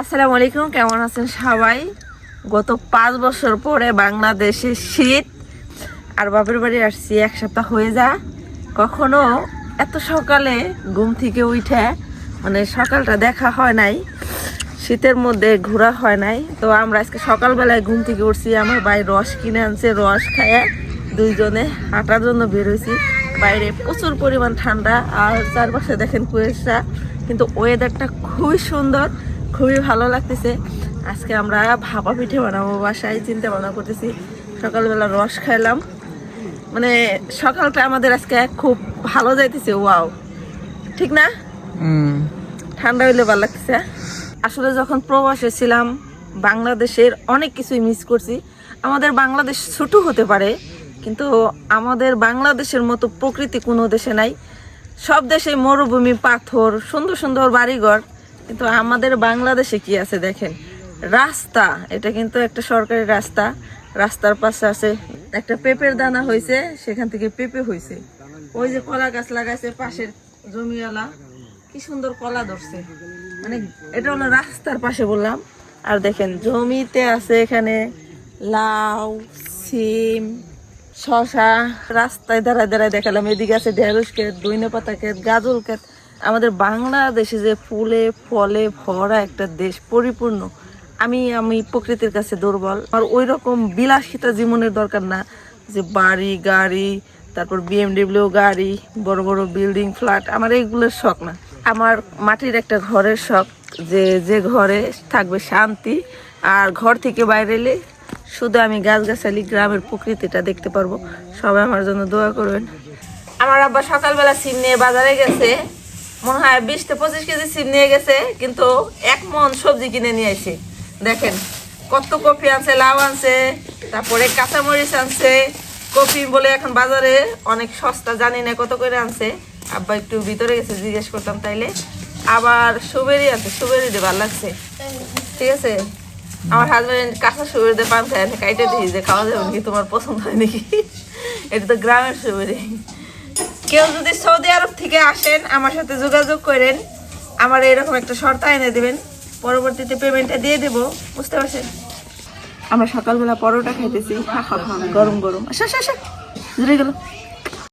আসসালামু আলাইকুম, কেমন আছেন সবাই? গত পাঁচ বছর পরে বাংলাদেশে শীত আর বাপের বাড়ি আসছি, এক সপ্তাহ হয়ে যা। কখনো এত সকালে ঘুম থেকে উঠে মানে সকালটা দেখা হয় নাই, শীতের মধ্যে ঘোরা হয় নাই। তো আমরা আজকে সকালবেলায় ঘুম থেকে উঠছি, আমার ভাই রস কিনে আনছে, রস খায় দুইজনে হাঁটার জন্য বেরোইছি বাইরে প্রচুর পরিমাণ ঠান্ডা, আর চারপাশে দেখেন কুয়াশা, কিন্তু ওয়েদারটা খুবই সুন্দর। খুবই ভালো লাগতেছে। আজকে আমরা ভাপা পিঠে বানাবো বাসায় চিন্তা ভাবনা করতেছি। সকালবেলা রস খাইলাম। মানে সকালটা আমাদের আজকে খুব ভালো যাইতেছে ওয়াও। ঠিক না? ঠান্ডা হইলে ভালো লাগতেছে। আসলে যখন প্রবাসে ছিলাম বাংলাদেশের অনেক কিছুই মিস করছি। আমাদের বাংলাদেশ ছোট হতে পারে কিন্তু আমাদের বাংলাদেশের মতো প্রকৃতি কোনো দেশে নাই। সব দেশে মরুভূমি পাথর সুন্দর সুন্দর বাড়িঘর। কিন্তু আমাদের বাংলাদেশে কি আছে দেখেন? রাস্তা, এটা কিন্তু একটা সরকারি রাস্তা। রাস্তার পাশে আছে একটা পেঁপের দানা হয়েছে সেখান থেকে পেঁপে হয়েছে ওই যে কলা গাছ লাগাইছে পাশের জমিওয়ালা, কি সুন্দর কলা ধরছে। মানে এটা হলো রাস্তার পাশে বললাম। আর দেখেন, জমিতে আছে এখানে লাউ, সিম, শশা। রাস্তায় দাঁড়ায় দাঁড়ায় দেখালাম, এদিকে আছে ঢেঁড়স ক্ষেত দইনে পাতা ক্ষেত গাজল ক্ষেত। আমাদের বাংলাদেশে যে ফুলে, ফলে ভরা একটা দেশ পরিপূর্ণ, আমি আমি প্রকৃতির কাছে দুর্বল। আর ওই রকম বিলাসিতা জীবনের দরকার না যে বাড়ি, গাড়ি, তারপর বিএমডব্লিউ গাড়ি, বড় বড় বিল্ডিং ফ্ল্যাট আমার এইগুলোর শখ না। আমার মাটির একটা ঘরের শখ যে যে ঘরে থাকবে শান্তি, আর ঘর থেকে বাইরে এলে শুধু আমি গাছগাছালি গ্রামের প্রকৃতিটা দেখতে পারব। সবাই আমার জন্য দোয়া করবেন। আমার আব্বা সকালবেলা সিম নিয়ে বাজারে গেছে। মনে হয় বিশ থেকে পঁচিশ কেজি সিম নিয়ে গেছে, কিন্তু এক মন সবজি কিনে নিয়ে এসে দেখেন, কত কপি আনছে, লাউ আনছে, তারপরে কাঁচামরিচ আনছে, কপি বলে এখন বাজারে অনেক সস্তা, জানি না কত করে আনছে। আব্বা একটু ভিতরে গেছে, জিজ্ঞেস করতাম তাইলে। আবার সুবেরি আছে, সুবেরি দিয়ে ভালো লাগছে। ঠিক আছে? আমার হাজবেন্ড কাঁচা সুবেরি দিয়ে পান খায় কাইটে দিই খাওয়া যাবে নাকি, তোমার পছন্দ হয় নাকি? এটা তো গ্রামের সুবেরি। কেউ যদি সৌদি আরব থেকে আসেন, আমার সাথে যোগাযোগ করেন, আমার এরকম একটা শর্ত এনে দেবেন, পরবর্তীতে পেমেন্টটা দিয়ে দেব, বুঝতে পারছেন? আমরা সকালবেলা পরোটা খাইতেছি গরম গরম। আসা আসা আসা জুড়ে গেল।